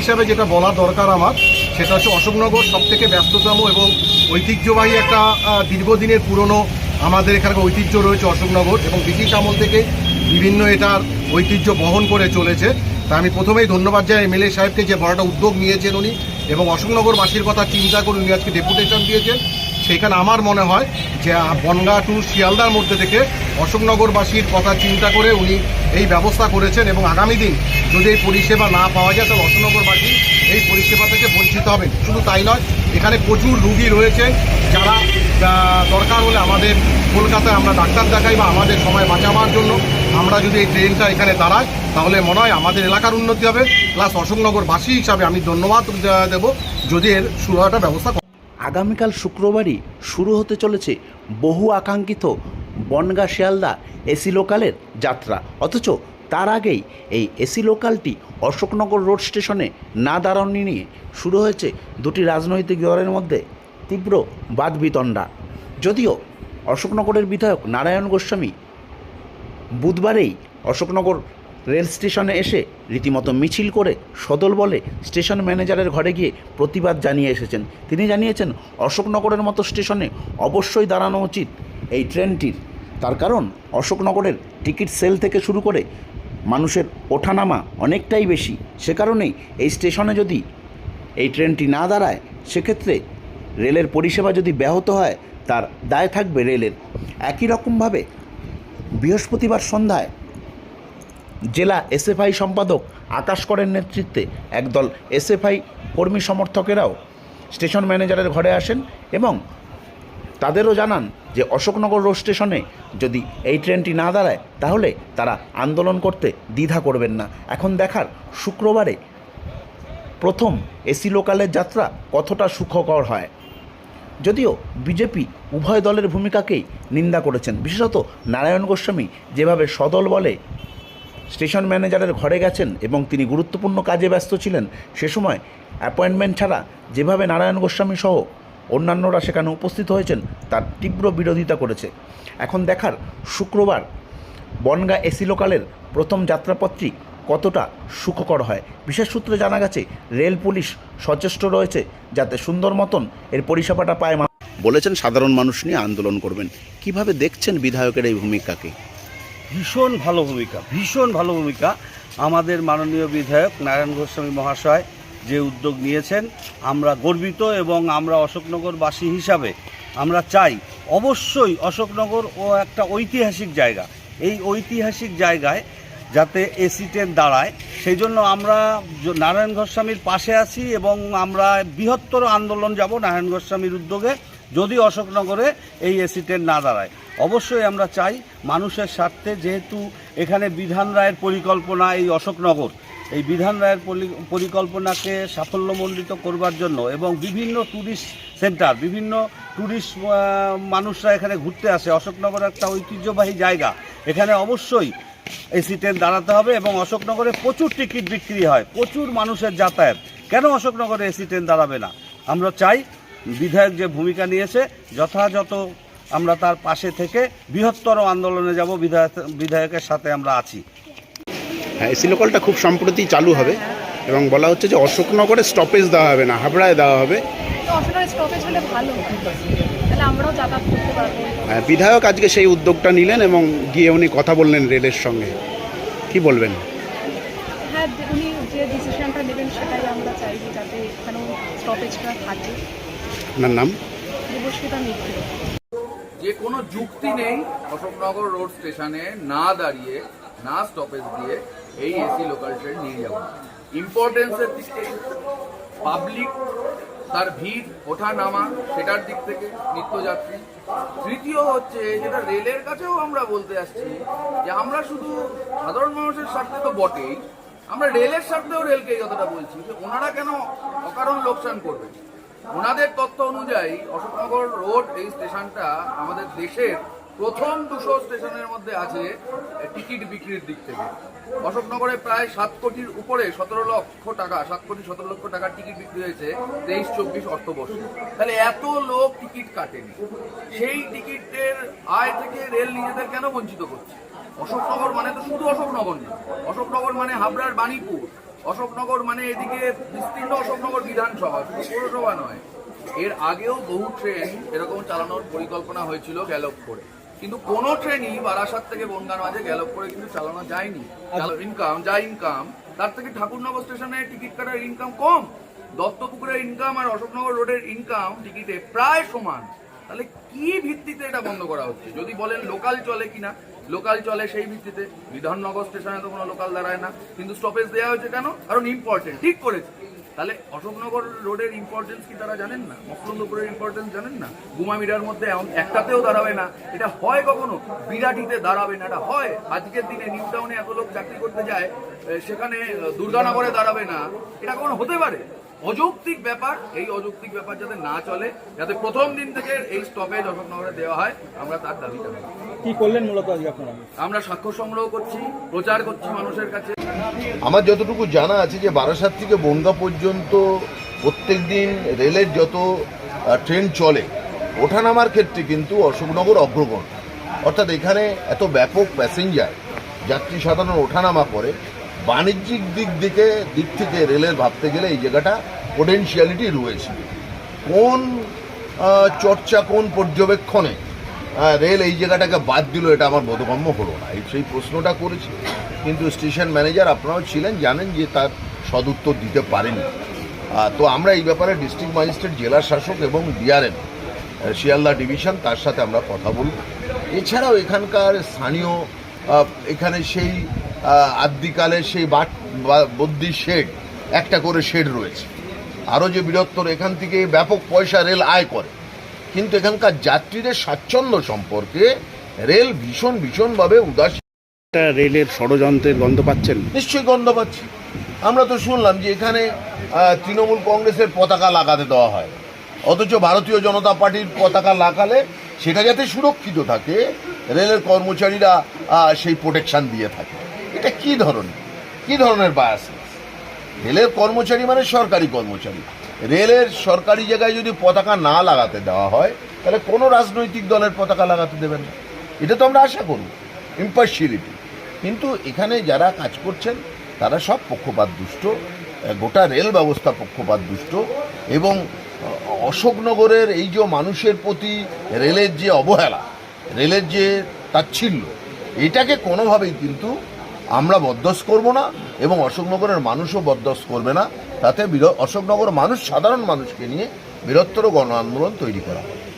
হিসাবে যেটা বলা দরকার আমার, সেটা হচ্ছে অশোকনগর সব থেকে ব্যস্ততম এবং ঐতিহ্যবাহী একটা দীর্ঘদিনের পুরনো আমাদের এখানকার ঐতিহ্য রয়েছে অশোকনগর এবং ব্রিটিশ আমল থেকে বিভিন্ন এটার ঐতিহ্য বহন করে চলেছে। তা আমি প্রথমেই ধন্যবাদ জানাই এমএলএ সাহেবকে যে বড়টা উদ্যোগ নিয়েছেন উনি এবং অশোকনগরবাসীর কথা চিন্তা করে উনি আজকে ডেপুটেশন দিয়েছেন। সেখানে আমার মনে হয় যে বনগাঁ টু শিয়ালদার মধ্যে থেকে অশোকনগরবাসীর কথা চিন্তা করে উনি এই ব্যবস্থা করেছেন এবং আগামী দিন যদি এই পরিষেবা না পাওয়া যায়, তাহলে অশোকনগরবাসী এই পরিষেবা থেকে বঞ্চিত হবেন। শুধু তাই নয়, এখানে প্রচুর রুগী রয়েছে যারা দরকার হলে আমাদের কলকাতায় আমরা ডাক্তার দেখাই বা আমাদের সময় বাঁচাবার জন্য। আমরা যদি এই ট্রেনটা এখানে দাঁড়াই, তাহলে মনে হয় আমাদের এলাকার উন্নতি হবে। প্লাস অশোকনগরবাসী হিসাবে আমি ধন্যবাদ দেব যদি এর সুরাটা ব্যবস্থা আগামীকাল শুক্রবারই শুরু হতে চলেছে বহু আকাঙ্ক্ষিত বনগা শিয়ালদা এসি লোকালের যাত্রা। অথচ তার আগেই এই এসি লোকালটি অশোকনগর রোড স্টেশনে না দাঁড়ানি নিয়ে শুরু হয়েছে দুটি রাজনৈতিক দলের মধ্যে তীব্র বাদবিতণ্ডা যদিও অশোকনগরের বিধায়ক নারায়ণ গোস্বামী বুধবারেই অশোকনগর রেল স্টেশনে এসে রীতিমতো মিছিল করে সদল বলে স্টেশন ম্যানেজারের ঘরে গিয়ে প্রতিবাদ জানিয়ে এসেছেন। তিনি জানিয়েছেন, অশোকনগরের মতো স্টেশনে অবশ্যই দাঁড়ানো উচিত এই ট্রেনটির। তার কারণ, অশোকনগরের টিকিট সেল থেকে শুরু করে মানুষের ওঠানামা অনেকটাই বেশি। সে কারণেই এই স্টেশনে যদি এই ট্রেনটি না দাঁড়ায়, সেক্ষেত্রে রেলের পরিষেবা যদি ব্যাহত হয়, তার দায় থাকবে রেলের। একই রকমভাবে বৃহস্পতিবার সন্ধ্যায় জেলা এসএফআই সম্পাদক আকাশ করের নেতৃত্বে একদল এসএফআই কর্মী সমর্থকেরাও স্টেশন ম্যানেজারের ঘরে আসেন এবং তাদেরও জানান যে অশোকনগর রোড স্টেশনে যদি এই ট্রেনটি না দাঁড়ায়, তাহলে তারা আন্দোলন করতে দ্বিধা করবেন না। এখন দেখার শুক্রবারে প্রথম এসি লোকালের যাত্রা কতটা সুখকর হয়? যদিও বিজেপি উভয় দলের ভূমিকাকেই নিন্দা করেছেন। বিশেষত নারায়ণ গোস্বামী যেভাবে সদল বলে স্টেশন ম্যানেজারের ঘরে গেছেন এবং তিনি গুরুত্বপূর্ণ কাজে ব্যস্ত ছিলেন, সে সময় অ্যাপয়েন্টমেন্ট ছাড়া যেভাবে নারায়ণ গোস্বামী সহ অন্যান্যরা সেখানে উপস্থিত হয়েছেন, তার তীব্র বিরোধিতা করেছে। এখন দেখার শুক্রবার বনগা এসি লোকালের প্রথম যাত্রাপত্রী কতটা সুখকর হয়। বিশেষ সূত্রে জানা গেছে, রেল পুলিশ সচেষ্ট রয়েছে যাতে সুন্দর মতন এর পরিষেবাটা পায় বলেছেন, সাধারণ মানুষ নিয়ে আন্দোলন করবেন। কীভাবে দেখছেন বিধায়কের এই ভূমিকাকে? ভীষণ ভালো ভূমিকা, ভীষণ ভালো ভূমিকা আমাদের মাননীয় বিধায়ক নারায়ণ গোস্বামী মহাশয় যে উদ্যোগ নিয়েছেন। আমরা গর্বিত এবং আমরা অশোকনগরবাসী হিসাবে আমরা চাই, অবশ্যই অশোকনগর ও একটা ঐতিহাসিক জায়গা। এই ঐতিহাসিক জায়গায় যাতে এসি ট্রেন দাঁড়ায় সেই জন্য আমরা নারায়ণ গোস্বামীর পাশে আছি এবং আমরা বৃহত্তর আন্দোলন যাব নারায়ণ গোস্বামীর উদ্যোগে। যদি অশোকনগরে এই এসি ট্রেন না দাঁড়ায়। অবশ্যই আমরা চাই মানুষের স্বার্থে যেহেতু এখানে বিধান রায়ের পরিকল্পনা এই অশোকনগর, এই বিধান রায়ের পরিকল্পনাকে সাফল্যমণ্ডিত করবার জন্য এবং বিভিন্ন ট্যুরিস্ট সেন্টার বিভিন্ন ট্যুরিস্ট মানুষরা এখানে ঘুরতে আসে। অশোকনগর একটা ঐতিহ্যবাহী জায়গা। এখানে অবশ্যই এসি ট্রেন দাঁড়াতে হবে এবং অশোকনগরে প্রচুর টিকিট বিক্রি হয়, প্রচুর মানুষের যাতায়াত। কেন অশোকনগরে এসি ট্রেন দাঁড়াবে না? আমরা চাই বিধায়ক যে ভূমিকা নিয়েছে যথাযথ আমরা তার পাশে থেকে বৃহত্তর আন্দোলনে যাব বিধায়ক বিধায়কের সাথে আমরা আছি। হ্যাঁ এসি লোকালটা খুব সম্প্রতি চালু হবে এবং বলা হচ্ছে যে অশোকনগরে স্টপেজ দেওয়া হবে না হাবড়ায় দেওয়া হবে। তো অশোকের স্টপেজ হলে ভালো। হয় হ্যাঁ, বিধায়ক আজকে সেই উদ্যোগটা নিলেন এবং গিয়ে উনি কথা বললেন রেলের সঙ্গে। কি বলবেন? হ্যাঁ উনি যে ডিসিশনটা নেবেন সেটাই আমরা চাই যে যাতে এখানেও স্টপেজটা থাকে। আপনার নাম? যে কোনো যুক্তি নেই অশোকনগর রোড স্টেশনে না দাঁড়িয়ে না স্টপেজ দিয়ে এই এসি লোকাল ট্রেন নিয়ে যাব। ইম্পর্টেন্সের দিক থেকে পাবলিক তার ভিড় ওঠা নামা সেটার দিক থেকে নিত্যযাত্রী। তৃতীয় হচ্ছে যেটা রেলের কাছেও আমরা বলতে আসছি যে আমরা শুধু সাধারণ মানুষের স্বার্থে তো বটেই আমরা রেলের স্বার্থেও রেলকে এই কথাটা বলছি যে ওনারা কেন অকারণ লোকসান করবেন? ওনাদের তথ্য অনুযায়ী অশোকনগর রোড এই স্টেশনটা আমাদের দেশের প্রথম দুশো স্টেশনের মধ্যে আছে টিকিট বিক্রির দিক থেকে। অশোকনগরে প্রায় সাত কোটির উপরে সতেরো লক্ষ টাকা, সাত কোটি সতেরো লক্ষ টাকার টিকিট বিক্রি হয়েছে তেইশ, চব্বিশ অর্থবর্ষে। তাহলে এত লোক টিকিট কাটেনি। সেই টিকিটের আয় থেকে রেল নিজেদের কেন বঞ্চিত করছে? অশোকনগর মানে তো শুধু অশোকনগর না, অশোকনগর মানে হাবড়ার বাণীপুর অশোকনগর মানে এদিকে বিস্তীর্ণ অশোকনগর বিধানসভা পৌরসভা নয়। এর আগেও বহু ট্রেন এরকম চালানোর পরিকল্পনা হয়েছিল গ্যালপ করে কিন্তু কোনো ট্রেনই বারাসাত থেকে বনগাঁর মাঝে গ্যালপ করে কিন্তু চালানো যায়নি। ইনকাম যা ইনকাম তার থেকে ঠাকুরনগর স্টেশনে টিকিট কাটার ইনকাম কম। দত্তপুকুরের ইনকাম আর অশোকনগর রোডের ইনকাম টিকিটে প্রায় সমান। তাহলে কি ভিত্তিতে এটা বন্ধ করা হচ্ছে? যদি বলেন লোকাল চলে কিনা লোকাল চলে সেই ভিত্তিতে। বিধাননগর স্টেশনে তো কোনো লোকাল দাঁড়ায় না। কিন্তু স্টপেজ দেওয়া হয়েছে কেন? কারণ ইম্পর্টেন্ট ঠিক করেছে। তাহলে অশোকনগর রোডের ইম্পর্টেন্স কি তারা জানেন না? মকরন্দপুরের ইম্পর্টেন্স জানেন না? গুমামিরার মধ্যে একটাতেও দাঁড়াবে না। এটা হয় কখনো? বিরাটিতে দাঁড়াবে না। এটা হয়। আজকের দিনে নিউ টাউনে এত লোক চাকরি করতে যায় সেখানে দুর্গানগরে দাঁড়াবে না। এটা কখনো হতে পারে? অযৌক্তিক ব্যাপার। এই অযৌক্তিক ব্যাপার যাতে না চলে, যাতে প্রথম দিন থেকে এই স্টপেজ অশোকনগরে দেওয়া হয়, আমরা তার দাবি জানাই। কি করলেন মূলত আজকে আপনারা? আমরা সাক্ষ্য সংগ্রহ করছি প্রচার করছি মানুষের কাছে। আমার যতটুকু জানা আছে যে বারাসাত থেকে বনগা পর্যন্ত প্রত্যেক দিন রেলের যত ট্রেন চলে ওঠানামার ক্ষেত্রে কিন্তু অশোকনগর অগ্রগণ অর্থাৎ এখানে এত ব্যাপক প্যাসেঞ্জার যাত্রী সাধারণ ওঠানামা করে বাণিজ্যিক দিক দিকে দিক থেকে রেলের ভাবতে গেলে এই জায়গাটা পোটেনশিয়ালিটি রয়েছে। কোন চর্চা কোন পর্যবেক্ষণে রেল এই জায়গাটাকে বাদ দিল এটা আমার বোধগম্য হলো না। এই সেই প্রশ্নটা করেছি। কিন্তু স্টেশন ম্যানেজার আপনারাও ছিলেন জানেন যে তার সদুত্তর দিতে পারেনি। তো আমরা এই ব্যাপারে ডিস্ট্রিক্ট ম্যাজিস্ট্রেট জেলা শাসক এবং ডিআরএম শিয়ালদা ডিভিশন তার সাথে আমরা কথা বলব। এছাড়াও এখানকার স্থানীয় এখানে সেই আহ, আদ্যিকালের সেই বাট বদ্যি শেড একটা করে শেড রয়েছে। আরও যে বৃহত্তর এখান থেকে ব্যাপক পয়সা রেল আয় করে। কিন্তু এখানকার যাত্রীদের স্বাচ্ছন্দ্য সম্পর্কে রেল ভীষণ ভীষণভাবে উদাসীন রেলের ষড়যন্ত্রের গন্ধ পাচ্ছেন? নিশ্চয়ই গন্ধ পাচ্ছি। আমরা তো শুনলাম যে এখানে তৃণমূল কংগ্রেসের পতাকা লাগাতে দেওয়া হয়। অথচ ভারতীয় জনতা পার্টির পতাকা লাগালে সেটা যাতে সুরক্ষিত থাকে রেলের কর্মচারীরা সেই প্রোটেকশন দিয়ে থাকে। এটা কি ধরনের? কি ধরনের বায়াস রেলের কর্মচারী মানে সরকারি কর্মচারী। রেলের সরকারি জায়গায় যদি পতাকা না লাগাতে দেওয়া হয়, তাহলে কোনো রাজনৈতিক দলের পতাকা লাগাতে দেবেন না। এটা তো আমরা আশা করব ইম্পার্সিয়ালিটি কিন্তু এখানে যারা কাজ করছেন, তারা সব পক্ষপাত দুষ্ট গোটা রেল ব্যবস্থা পক্ষপাত দুষ্ট এবং অশোকনগরের এই যে মানুষের প্রতি রেলের যে অবহেলা, রেলের যে তাচ্ছিল্য, এটাকে কোনোভাবেই কিন্তু আমরা বরদাস্ত করব না এবং অশোকনগরের মানুষও বরদাস্ত করবে না। তাতে অশোকনগর মানুষ সাধারণ মানুষকে নিয়ে বৃহত্তর গণ আন্দোলন তৈরি করা হবে